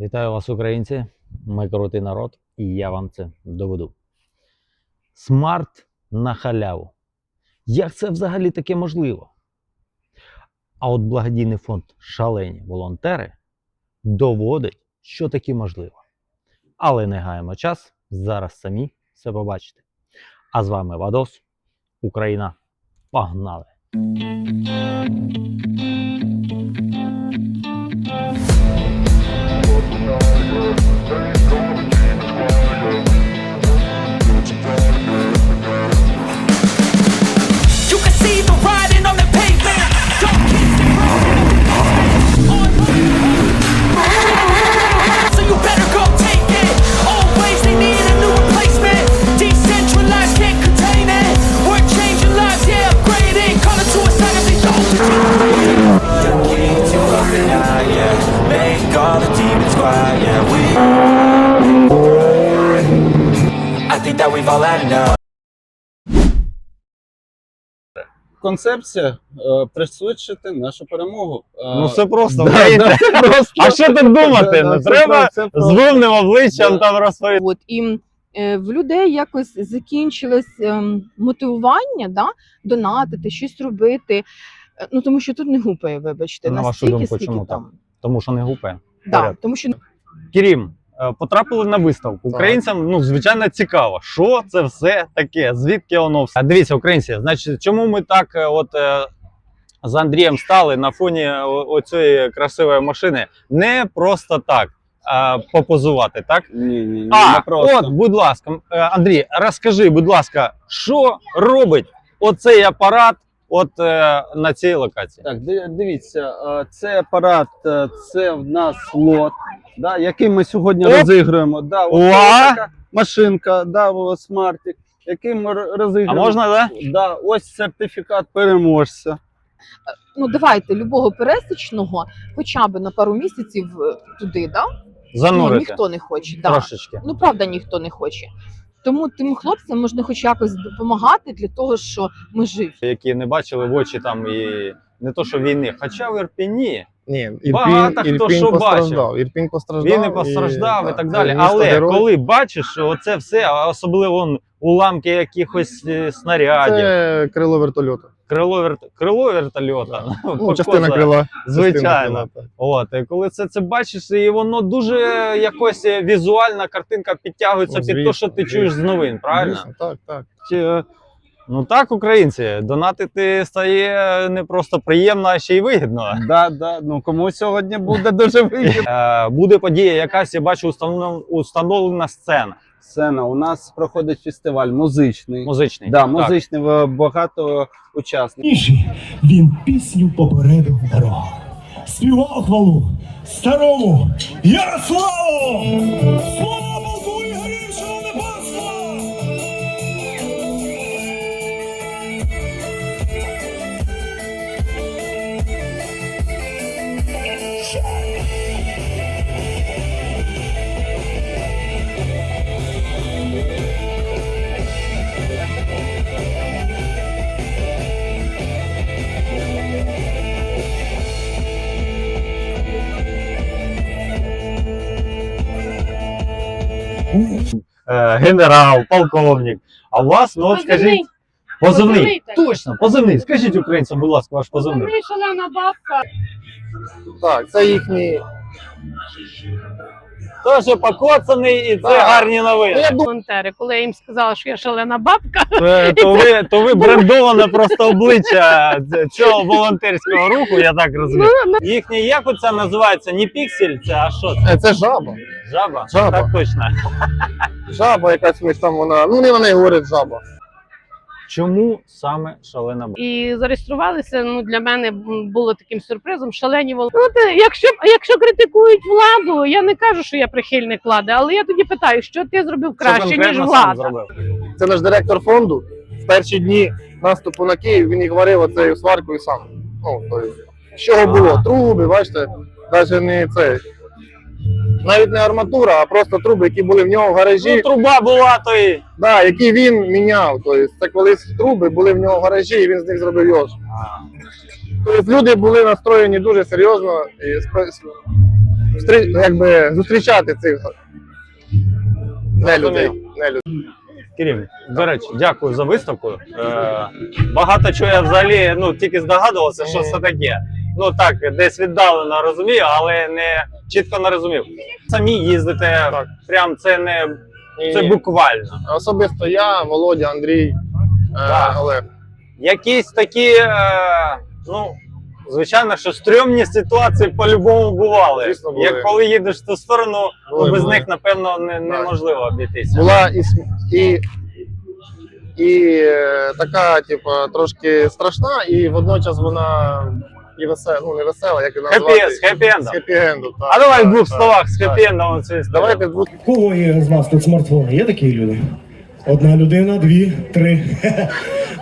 Вітаю вас, українці! Ми крутий народ, і я вам це доведу. Смарт на халяву. Як це взагалі таке можливо? А от благодійний фонд Шалені волонтери доводить, що таке можливо. Але не гаємо час, зараз самі все побачите. А з вами Вадос, Україна. Погнали! Концепція е, пришвидшити нашу перемогу. Е, Ну все просто, да, да, просто. А що тут думати? Да, да, Не це треба з вовним обличчям Да. там розповідати. От і е, в людей якось закінчилось мотивування да, донатити, щось робити. Ну тому що тут не гупає, вибачте, На вашу думку, чому там. Тому що не гупає. Да, тому що Крім, потрапили на виставку. Українцям ну звичайно цікаво, що це все таке, звідки воно все. А дивіться, українці, значить, чому ми так е, от е, з Андрієм стали на фоні оцієї красивої машини? Не просто так. а попозувати, так? Ні, ні, ні, А, не просто. от, будь ласка, е, Андрій, розкажи, будь ласка, що робить оцей апарат от е, на цій локації? Так, дивіться, е, це апарат, е, це в нас лот, да, який ми сьогодні Оп! розігруємо. Да, ось Уа! така машинка, да, смартик, який ми р- А можна, да? Да, ось сертифікат переможця. ну давайте любого пересічного, хоча б на пару місяців туди, да? ну, ніхто не хоче. Да. трошечки. Ну правда, ніхто не хоче. Тому тим хлопцям можна хоч якось допомагати для того, що ми живі. які не бачили в очі там і не то, що війни, хоча в Ірпіні Ні, Ірпінь, Багато хто Ірпінь що постраждав. Ірпінь постраждав. він і постраждав і, так далі. місто Але герой. коли бачиш, оце все, а особливо он, уламки якихось е, снарядів, Це крило вертольоту. Крило, верт... крило вертольота, Ну, частина крила. звичайно. От, і коли це, це бачиш, і воно дуже якось е, візуальна картинка підтягується Ну, під те, що ти звісно. чуєш з новин, правильно? Звісно, Так, так. Чи, Ну так, українці, донатити стає не просто приємно, а ще й вигідно. Да, да, ну кому сьогодні буде дуже вигідно. Е, буде подія якась, я бачу, установлена сцена Сцена, у нас проходить фестиваль музичний. музичний. Да, музичний в- багато учасників. Ніжі він пісню попередив дорогу. Співав хвалу старому Ярославу! Генерал, полковник. А у вас, ну от скажіть, позивний. Точно, позивний. Скажіть українцям, будь ласка, ваш позивний. Позивний шалена бабка. Так, це їхній. Теж покоцаний і це Так. гарні новини. Волонтери, коли я їм сказала, що я шалена бабка, Е, То ви, то ви брендоване просто обличчя цього волонтерського руху, я так розумію. Їхнє, як оце називається? Не піксель, це а що це? Е, Це жаба. Жаба? Жаба. Так точно. Жаба якась ми там вона. Ну, не вони говорять жаба. Чому саме шалена баба? і зареєструвалися. Ну для мене було таким сюрпризом. Шалені волонтери. Ну, те, якщо якщо критикують владу, я не кажу, що я прихильник влади, але я тоді питаю, що ти зробив краще Що ніж влада. зробив? Це наш директор фонду. В перші дні наступу на Київ він їх варив оцею сваркою сам. Ну, то з чого було? Труби, бачите, навіть не це. Навіть не арматура, а просто труби, які були в нього в гаражі. Ну, труба була, то і. Да, які він міняв. Тобто це колись труби були в нього в гаражі, і він з них зробив йож. Тобто люди були настроєні дуже серйозно і ну, якби зустрічати цих нелюдей. нелюдей. Кирил, до речі, дякую за виставку. Е, багато чого я взагалі ну, тільки здогадувався, що це таке. Ну так, десь віддалено розумію, але не чітко не розумів. Самі їздите, прям це не це буквально. Особисто я, Володя, Андрій, е, Олег. Якісь такі, е, ну, звичайно, що стрьомні ситуації по-любому бували. Звісно, були. Як коли їдеш в ту сторону, Були, ну, без були. них, напевно, не, неможливо обійтися. Була і, см- і, і е, така, типу, трошки страшна, і водночас вона і весела, ну не весела, як і назвати. Хеппі, з хеппі-ендом. З хеппі-енду, так, А давай в так, двох так, словах з так. хеппі-ендом цю історію. Давайте в двох У Кого є з вас тут смартфони? Є такі люди? Одна людина, дві, три.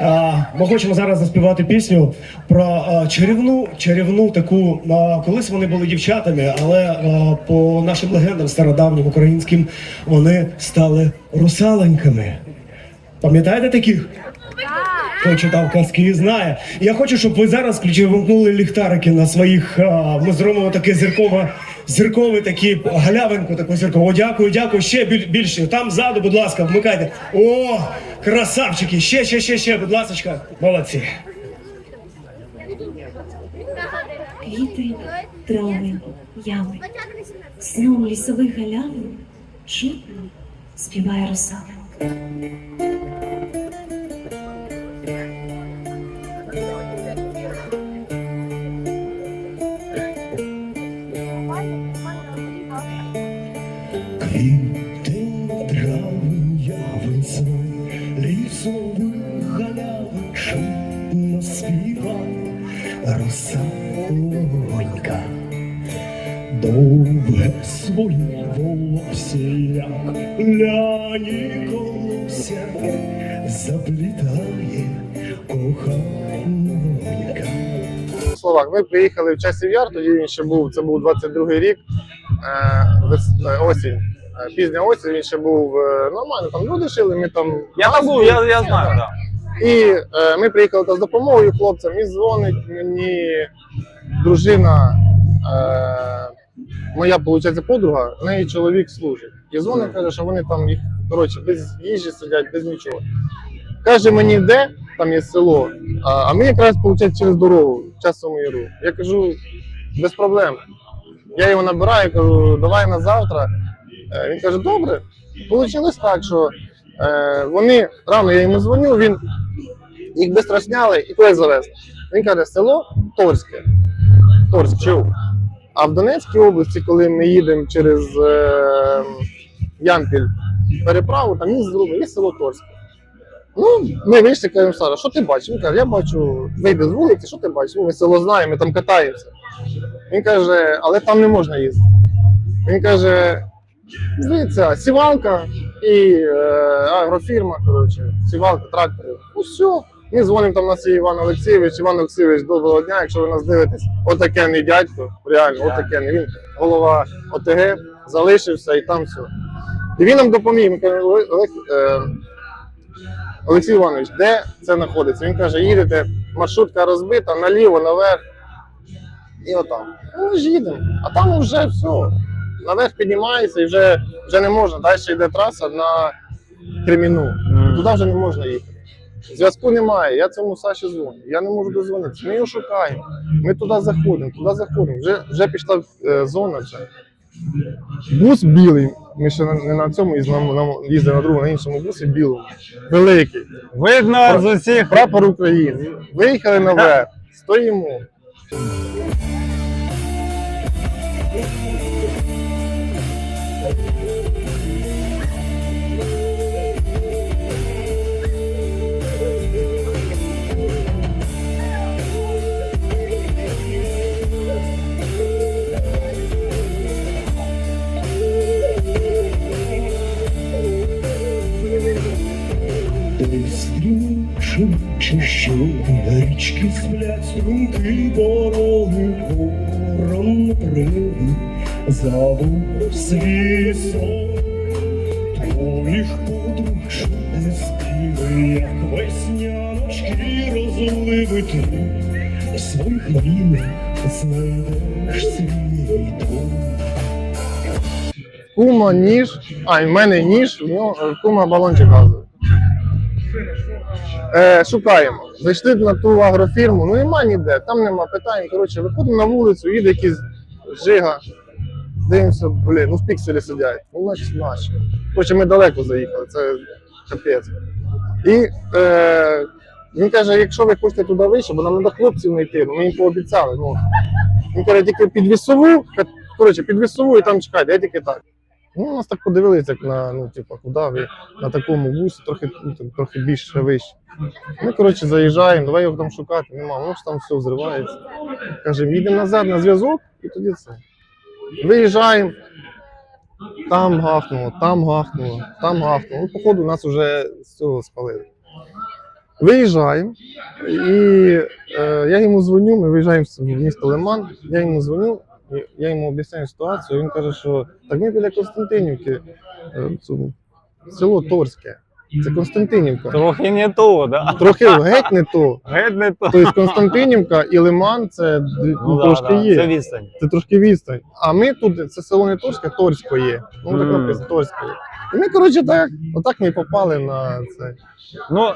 А, Ми хочемо зараз заспівати пісню про а, чарівну, чарівну таку. а, Колись вони були дівчатами, але а, по нашим легендам стародавнім українським вони стали русаленьками. Пам'ятаєте таких? Хто читав казки і знає. Я хочу, щоб ви зараз вимкнули ліхтарики на своїх. А, ми зробимо таке зіркове, зіркове такі галявинку, таку зіркову. Дякую, дякую. Ще біль- більше. Там ззаду, будь ласка, вмикайте. О, красавчики! Ще, ще, ще, ще, будь ласка. Молодці. Квіти, трави, ями, снігу лісових галявин, чутно співає русалка. Словах. Ми приїхали в часів яр, тоді він ще був, це був 22-й рік, е, е, осінь. Е, Пізня осінь, він ще був нормально, там люди жили, ми там. Я там був, я, я знаю, так. І е, ми приїхали з допомогою хлопцям, і дзвонить мені дружина, моя, виходить, подруга, в неї чоловік служить. І дзвонить, каже, що вони там їх, коротше, без їжі сидять, без нічого. Каже мені, де там є село, а, ми якраз, виходить, через дорогу, часом яру. Я кажу, без проблем. Я його набираю, кажу, давай на завтра. Е, Він каже, добре. Получилось так, що е, вони рано я йому дзвоню, він їх швидко зняли і туди завезли. Він каже, село Торське. Торське. Чув. А в Донецькій області, коли ми їдемо через е, Ямпіль переправу, там є село Торське. Ну, ми вийшли, кажемо, Сара, що ти бачиш? Він каже, я бачу, вийди з вулиці, що ти бачиш? Ну, ми село знаємо, ми там катаємося. Він каже, але там не можна їздити. Він каже, дивіться, сівалка і е, агрофірма, коротше, сівалка, трактори. Ну все. Ми дзвонимо там на свій Іван Олексійович. Іван Олексійович, доброго дня, якщо ви нас дивитесь. Отакенний дядько, реально, отакенний. Він голова ОТГ, залишився і там все. І він нам допоміг. Ми кажемо, «Олег- Олег, е, Олексій Іванович, де це знаходиться? Він каже, їдете, маршрутка розбита, наліво, наверх. І отам. Ну, ми ж їдемо. А там вже все. Наверх піднімається і вже, вже не можна. Далі йде траса на Креміну. Туди вже не можна їхати. Зв'язку немає. Я цьому Саші дзвоню. Я не можу дозвонитися. Ми його шукаємо. Ми туди заходимо, туди заходимо. Вже, вже пішла е, зона. Вже. Бус білий. Ми ще не на цьому їздили, на, на другому, на іншому бусі білому. Великий. Видно з усіх. Прапор України. Виїхали наверх. Стоїмо. Десь стрімчим чи що річки сплять струмки дороги ворон привід забув свій сон твоїх подруг що не спіли, як весняночки розливи ти в своїх мріях знайдеш свій дом. кума ніж, а і в мене ніж, у нього кума балончик газовий. Е, шукаємо. Зайшли на ту агрофірму, ну нема ніде, там нема питань. Коротше, виходимо на вулицю, їде якийсь жига. Дивимося, блін, ну в пікселі сидять. Ну, значить, наші. Коротше, ми далеко заїхали, це капець. І е, він каже, якщо ви хочете туди вище, бо нам треба хлопців знайти, ну, ми їм пообіцяли. Ну. Він каже, тільки під вісову, коротше, під вісову і там чекайте, я тільки так. Ну, нас так подивилися, як на, ну, типу, куди ви на такому вусі, трохи, ну, трохи більше вище. Ми, коротше, заїжджаємо, давай його там шукати, нема, воно ж там все взривається. Кажемо, їдемо назад на зв'язок і тоді це. Виїжджаємо, там гахнуло, там гахнуло, там гахнуло. Ну, походу, нас вже з цього спалили. Виїжджаємо, і е, я йому дзвоню, ми виїжджаємо в місто Лиман, я йому дзвоню, я йому об'ясняю ситуацію. Він каже, що так ми біля Константинівки, е, село Торське. Це Константинівка. Трохи не то, да? Трохи геть не то. Геть не то. Тобто Константинівка і Лиман це ну, Ну, да, трошки да, є. Це відстань. Це трошки відстань. А ми тут, це село не Торське, Торсько є. Ну так написано Торське є. І ми, коротше, так, отак ми попали на це. Ну,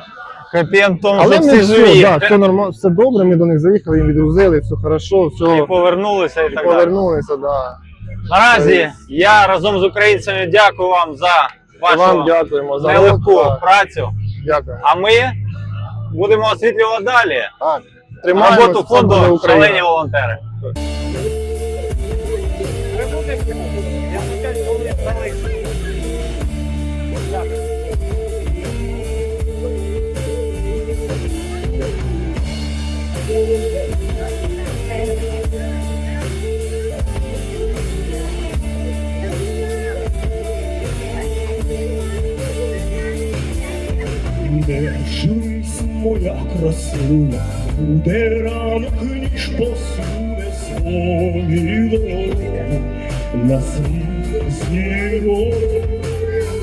хеппі-енд тому, Але що ми всі все, да, все нормально, все добре, ми до них заїхали, їм відгрузили, все хорошо, все. І повернулися і І так далі. повернулися, да. Наразі я разом з українцями дякую вам за Вам дякуємо за нелегку роботу. працю. Дякую. А ми будемо освітлювати далі Так, тримаємося, роботу буде фонду Україна. Шалені волонтери. Моя красуня, буде ранок, ніж посуне свої дороги на світ зірок.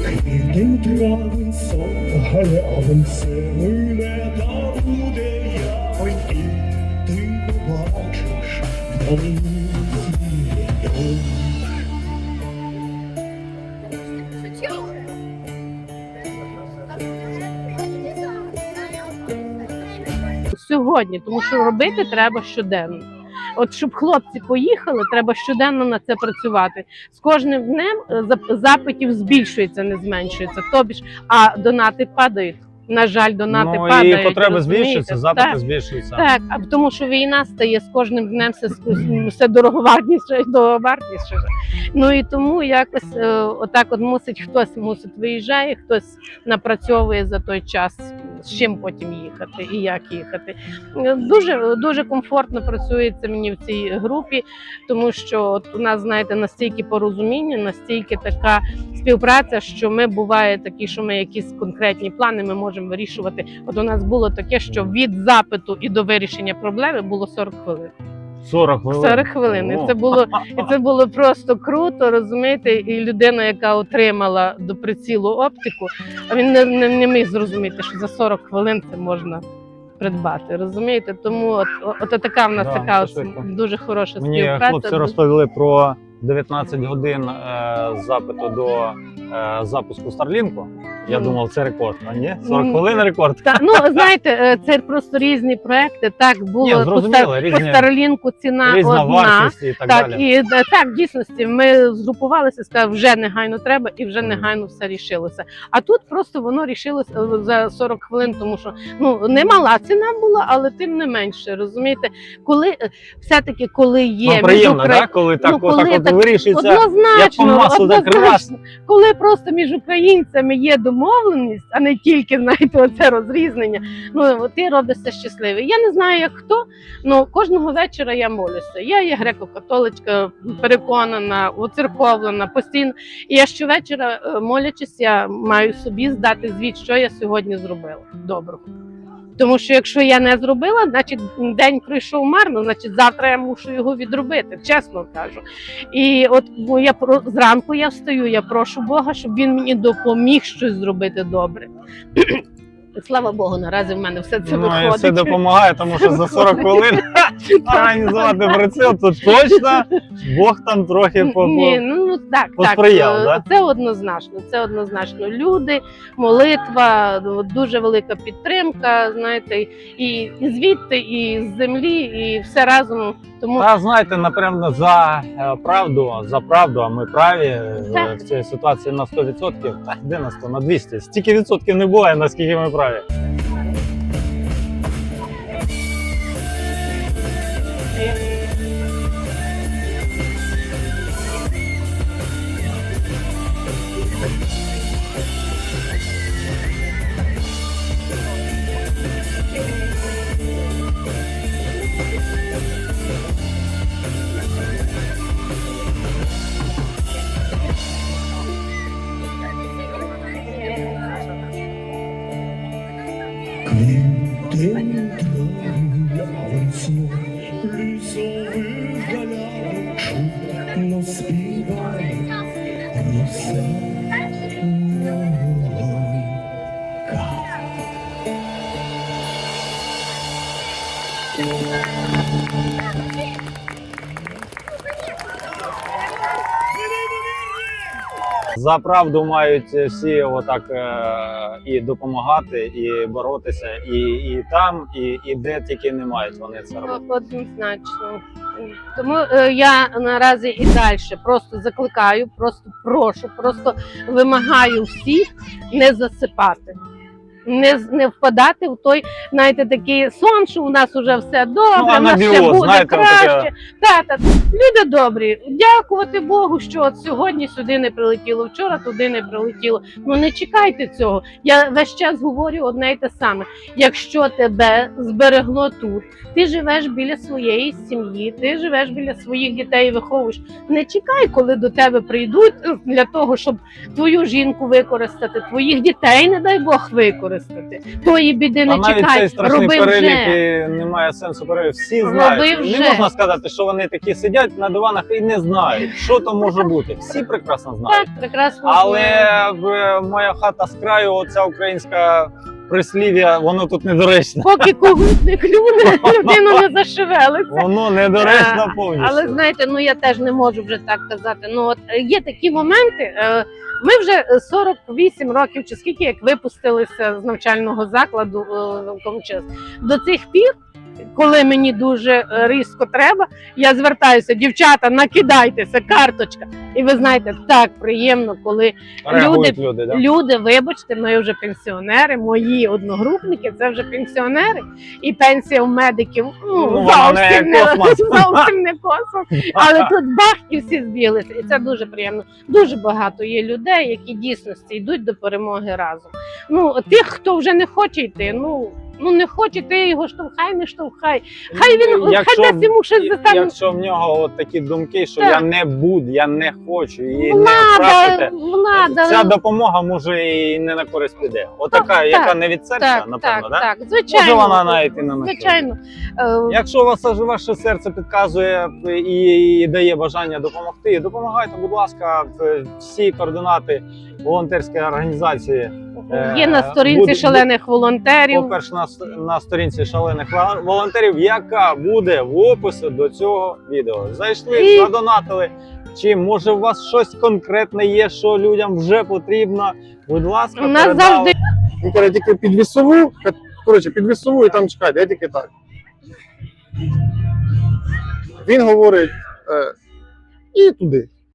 Квітень травень сон, галявин все мине, та буде явень, і ти побачиш сьогодні, тому що робити треба щоденно. От щоб хлопці поїхали, треба щоденно на це працювати. З кожним днем е, запитів збільшується, не зменшується. Тобі ж, а донати падають. На жаль, донати ну, падають. і потреби розумієте? збільшуються, запити Так. збільшуються. Так, а тому що війна стає з кожним днем все, все дороговартніше і дороговартніше. Ну і тому якось е, отак от мусить хтось мусить виїжджає, хтось напрацьовує за той час, з чим потім їхати і як їхати. Е, Дуже дуже комфортно працюється мені в цій групі, тому що от у нас, знаєте, настільки порозуміння, настільки така співпраця, що ми буває такі, що ми якісь конкретні плани ми можемо вирішувати. От у нас було таке, що від запиту і до вирішення проблеми було 40 хвилин. 40 хвилин. 40 хвилин. І це було і це було просто круто, розумієте? І людина, яка отримала до прицілу оптику, а він не, не, не міг зрозуміти, що за 40 хвилин це можна придбати. Розумієте? Тому от, от, от така в нас Да, така от дуже хороша Мені співпраця. хлопці розповіли про 19 годин е, запиту до е, запуску Старлінку. Я думав, це рекорд. А ні, 40 хвилин рекорд. Та, ну знаєте, е, це просто різні проекти. Так було Ні, по, по Старлінку ціна Різна одна. вартість і так, Так, далі. і е, так, в дійсності ми згрупувалися, сказали, вже негайно треба, і вже негайно все рішилося. А тут просто воно рішилося е, за 40 хвилин, тому що ну не мала ціна була, але тим не менше, розумієте, коли все-таки коли є Вам приємно, Укра- да? коли так, ну, коли от так вирішується. Однозначно, як по маслу, однозначно. коли просто між українцями є домовленість, а не тільки знаєте, оце розрізнення. Ну ти робишся щасливий. Я не знаю, як хто, але кожного вечора я молюся. Я є греко-католичка, переконана, уцерковлена постійно. І я щовечора е, молячись, я маю собі здати звіт, що я сьогодні зробила доброго. Тому що якщо я не зробила, значить день пройшов марно, значить завтра я мушу його відробити, чесно кажу. І от ну, я про зранку я встаю, я прошу Бога, щоб він мені допоміг щось зробити добре. Слава Богу, наразі в мене все це ну, виходить. все допомагає, тому що за 40 хвилин організувати приціл, то точно Бог там трохи по. Ні, ну Ну так, так Посприяв, е, да? це однозначно. Це однозначно. Люди, молитва, дуже велика підтримка. Знаєте, і, і звідти, і з землі, і все разом. Тому Та знаєте, напевно, за е, правду, за правду, а ми праві е, Так. в цій ситуації на 100%, та де на 100, на 200. Стільки відсотків не буває, наскільки ми праві. За правду мають всі отак е, і допомагати, і боротися, і, і там, і, і де тільки не мають вони це робити. однозначно. Тому е, я наразі і далі просто закликаю, просто прошу, просто вимагаю всіх не засипати. Не, не впадати в той, знаєте, такий сон, що у нас вже все добре, Ну, у нас все буде знаєте, краще. отаке. Та, та, люди добрі, дякувати Богу, що от сьогодні сюди не прилетіло, вчора туди не прилетіло. Ну не чекайте цього. Я весь час говорю одне й те саме. Якщо тебе зберегло тут, ти живеш біля своєї сім'ї, ти живеш біля своїх дітей і виховуєш. Не чекай, коли до тебе прийдуть для того, щоб твою жінку використати, твоїх дітей, не дай Бог, використати. Тої біди не чекай, цей страшний роби перелік вже. і немає сенсу перелік. Всі Роби знають. вже. Не можна сказати, що вони такі сидять на диванах і не знають, що то може бути. Всі прекрасно знають. Так, прекрасно. Але в моя хата з краю, оця українська прислів'я, воно тут недоречне. поки когось не клюне, людину не зашевелиться. Воно недоречно Е, повністю. Але знаєте, ну я теж не можу вже так казати. Ну от е, є такі моменти. е, Ми вже е, 48 років, чи скільки як випустилися з навчального закладу в. До цих пір, коли мені дуже е, різко треба, я звертаюся, дівчата, накидайтеся, карточка. І ви знаєте, так приємно, коли Реагують люди, да? Люди, вибачте, ми вже пенсіонери, мої одногрупники це вже пенсіонери, і пенсія у медиків ну, Ну, зовсім, не, космос. зовсім не космос. Але тут бах і всі збіглися, і це дуже приємно. Дуже багато є людей, які дійсності йдуть до перемоги разом. Ну тих, хто вже не хоче йти, ну. Ну не хоче, ти його штовхай, не штовхай. Хай він Ну, Якщо- хай дасть йому щось заставить. Якщо в нього от такі думки, що Так. я не буду, я не хочу і не Влада, втратите, влада. ця допомога може і не на користь піде. Отака, Так, яка так, не від серця, Так, напевно, так, да? так, звичайно. Може вона навіть і не на Звичайно. Е, Якщо у вас ваше серце підказує і, і дає бажання допомогти, допомагайте, будь ласка, всі координати волонтерської організації. Е, Є на сторінці буде- шалених волонтерів. По-перше, на, на сторінці шалених волонтерів, яка буде в описі до цього відео. Зайшли, І- задонатили. Чи може у вас щось конкретне є, що людям вже потрібно? Будь ласка, У нас передали. завжди Він каже, тільки під вісову, коротше, під вісову і там чекайте, я тільки так. Він говорить, е, і туди.